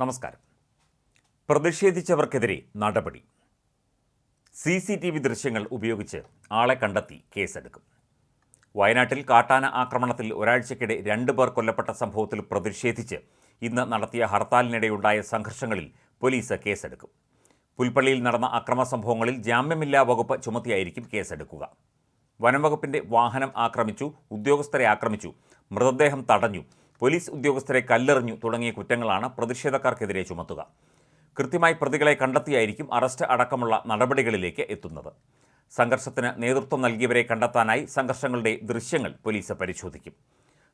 നമസ്കാരം. പ്രതിഷേധിച്ചവർക്കെതിരെ നടപടി. C C T V ദൃശ്യങ്ങൾ ഉപയോഗിച്ച് ആളെ കണ്ടെത്തി കേസെടുക്കും. വയനാട്ടിൽ കാട്ടാന ആക്രമണത്തിൽ ഒരാഴ്ചക്കിടെ രണ്ട് പേർ കൊല്ലപ്പെട്ട സംഭവത്തിൽ പ്രതിഷേധിച്ച് ഇന്ന് നടത്തിയ ഹർത്താലിനിടെയുണ്ടായ സംഘർഷങ്ങളിൽ പോലീസ് കേസെടുക്കും. പുൽപ്പള്ളിയിൽ നടന്ന അക്രമ സംഭവങ്ങളിൽ ജാമ്യമില്ലാ വകുപ്പ് ചുമത്തിയായിരിക്കും കേസെടുക്കുക. വനംവകുപ്പിന്റെ വാഹനം ആക്രമിച്ചു ഉദ്യോഗസ്ഥരെ ആക്രമിച്ചു മൃതദേഹം തടഞ്ഞു പോലീസ് ഉദ്യോഗസ്ഥരെ കല്ലെറിഞ്ഞു തുടങ്ങിയ കുറ്റങ്ങളാണ് പ്രതിഷേധക്കാർക്കെതിരെ ചുമത്തുക. കൃത്യമായി പ്രതികളെ കണ്ടെത്തിയായിരിക്കും അറസ്റ്റ് അടക്കമുള്ള നടപടികളിലേക്ക് എത്തുന്നത്. സംഘർഷത്തിന് നേതൃത്വം നൽകിയവരെ കണ്ടെത്താനായി സംഘർഷങ്ങളുടെ ദൃശ്യങ്ങൾ പോലീസ് പരിശോധിക്കും.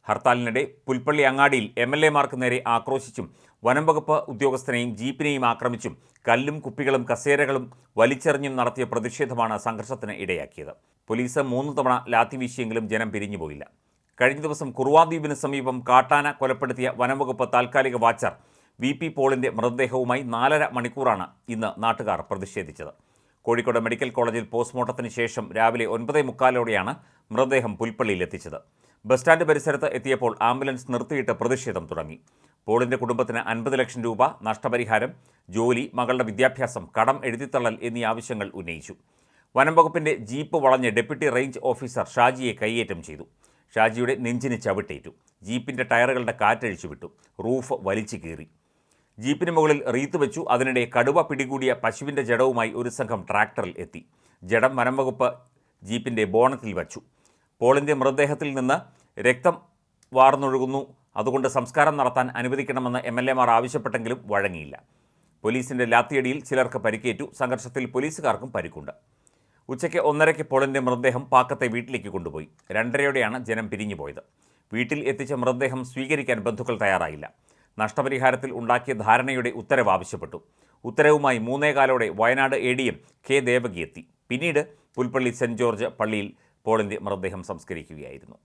ഹർത്താലിനിടെ പുൽപ്പള്ളി അങ്ങാടിയിൽ എം എൽ എമാർക്ക് നേരെ ആക്രോശിച്ചും വനംവകുപ്പ് ഉദ്യോഗസ്ഥനെയും ജീപ്പിനെയും ആക്രമിച്ചും കല്ലും കുപ്പികളും കസേരകളും വലിച്ചെറിഞ്ഞും നടത്തിയ പ്രതിഷേധമാണ് സംഘർഷത്തിന് ഇടയാക്കിയത്. പോലീസ് മൂന്ന് തവണ ലാത്തി വീശിയെങ്കിലും ജനം പിരിഞ്ഞുപോയില്ല. കഴിഞ്ഞ ദിവസം കുറുവാദ്വീപിന് സമീപം കാട്ടാന കൊലപ്പെടുത്തിയ വനംവകുപ്പ് താൽക്കാലിക വാച്ചർ വി പി പോളിന്റെ മൃതദേഹവുമായി നാലര മണിക്കൂറാണ് ഇന്ന് നാട്ടുകാർ പ്രതിഷേധിച്ചത്. കോഴിക്കോട് മെഡിക്കൽ കോളേജിൽ പോസ്റ്റ്മോർട്ടത്തിന് ശേഷം രാവിലെ ഒൻപതേ മുക്കാലോടെയാണ് മൃതദേഹം പുൽപ്പള്ളിയിൽ എത്തിച്ചത്. ബസ് സ്റ്റാൻഡ് പരിസരത്ത് എത്തിയപ്പോൾ ആംബുലൻസ് നിർത്തിയിട്ട് പ്രതിഷേധം തുടങ്ങി. പോളിന്റെ കുടുംബത്തിന് അൻപത് ലക്ഷം രൂപ നഷ്ടപരിഹാരം ജോലി മകളുടെ വിദ്യാഭ്യാസം കടം എഴുതിത്തള്ളൽ എന്നീ ആവശ്യങ്ങൾ ഉന്നയിച്ചു. വനംവകുപ്പിന്റെ ജീപ്പ് വളഞ്ഞ് ഡെപ്യൂട്ടി റേഞ്ച് ഓഫീസർ ഷാജിയെ കൈയേറ്റം ചെയ്തു. ഷാജിയുടെ നെഞ്ചിന് ചവിട്ടേറ്റു. ജീപ്പിന്റെ ടയറുകളുടെ കാറ്റഴിച്ചു വിട്ടു. റൂഫ് വലിച്ചു കീറി. ജീപ്പിന് മുകളിൽ റീത്ത് വെച്ചു. അതിനിടെ കടുവ പിടികൂടിയ പശുവിന്റെ ജഡവുമായി ഒരു സംഘം ട്രാക്ടറിൽ എത്തി. ജഡം വനംവകുപ്പ് ജീപ്പിന്റെ ബോണറ്റിൽ വച്ചു. പോളിന്റെ മൃതദേഹത്തിൽ നിന്ന് രക്തം വാർന്നൊഴുകുന്നു. അതുകൊണ്ട് സംസ്കാരം നടത്താൻ അനുവദിക്കണമെന്ന് എം എൽ എമാർ ആവശ്യപ്പെട്ടെങ്കിലും വഴങ്ങിയില്ല. പോലീസിന്റെ ലാത്തിയടിയിൽ ചിലർക്ക് പരിക്കേറ്റു. സംഘർഷത്തിൽ പോലീസുകാർക്കും പരിക്കുണ്ട്. ഉച്ചയ്ക്ക് ഒന്നരയ്ക്ക് പോളിന്റെ മൃതദേഹം പാക്കത്തെ വീട്ടിലേക്ക് കൊണ്ടുപോയി. രണ്ടരയോടെയാണ് ജനം പിരിഞ്ഞു പോയത് വീട്ടിൽ എത്തിച്ച മൃതദേഹം സ്വീകരിക്കാൻ ബന്ധുക്കൾ തയ്യാറായില്ല. നഷ്ടപരിഹാരത്തിൽ ഉണ്ടാക്കിയ ധാരണയുടെ ഉത്തരവ് ആവശ്യപ്പെട്ടു. ഉത്തരവുമായി മൂന്നേകാലോടെ Wayanad A D M K Devaki എത്തി. പിന്നീട് പുൽപ്പള്ളി സെന്റ് ജോർജ് പള്ളിയിൽ പോളിന്റെ മൃതദേഹം സംസ്കരിക്കുകയായിരുന്നു.